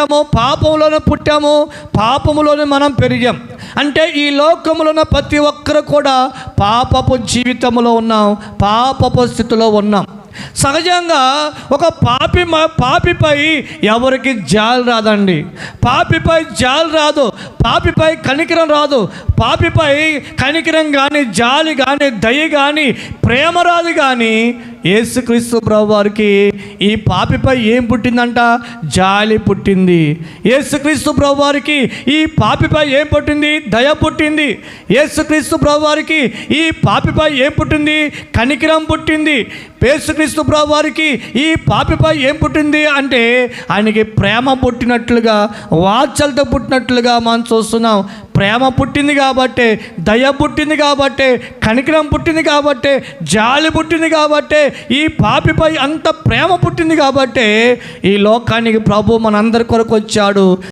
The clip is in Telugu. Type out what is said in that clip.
పుట్టాము పాపంలోనే పుట్టాము పాపములోనే మనం పెరిగాం. అంటే ఈ లోకములో ఉన్న ప్రతి ఒక్కరు కూడా పాపపు జీవితంలో ఉన్నాం పాపపు స్థితిలో ఉన్నాం. సహజంగా ఒక పాపి పాపిపై ఎవరికి జాలి రాదండి. పాపిపై జాలి రాదు పాపిపై కనికరం రాదు పాపిపై కనికరం కానీ జాలి కానీ దయ కానీ ప్రేమ రాదు కానీ యేసుక్రీస్తు ప్రభు వారికి ఈ పాపిపై ఏం పుట్టిందంట? జాలి పుట్టింది. యేసుక్రీస్తు ప్రభు వారికి ఈ పాపిపై ఏం పుట్టింది? దయ పుట్టింది. యేసుక్రీస్తు ప్రభు వారికి ఈ పాపిపై ఏం పుట్టింది? కనికిరం పుట్టింది. యేసుక్రీస్తు ప్రభు వారికి ఈ పాపిపై ఏం పుట్టింది అంటే ఆయనకి ప్రేమ పుట్టినట్లుగా వాచలతో పుట్టినట్లుగా మనం చూస్తున్నాం. ప్రేమ పుట్టింది కాబట్టే దయ పుట్టింది కాబట్టే కనికరం పుట్టింది కాబట్టే జాలి పుట్టింది కాబట్టే ఈ పాపిపై అంత ప్రేమ పుట్టింది కాబట్టే ఈ లోకానికి ప్రభు మనందరి కొరకు వచ్చాడు.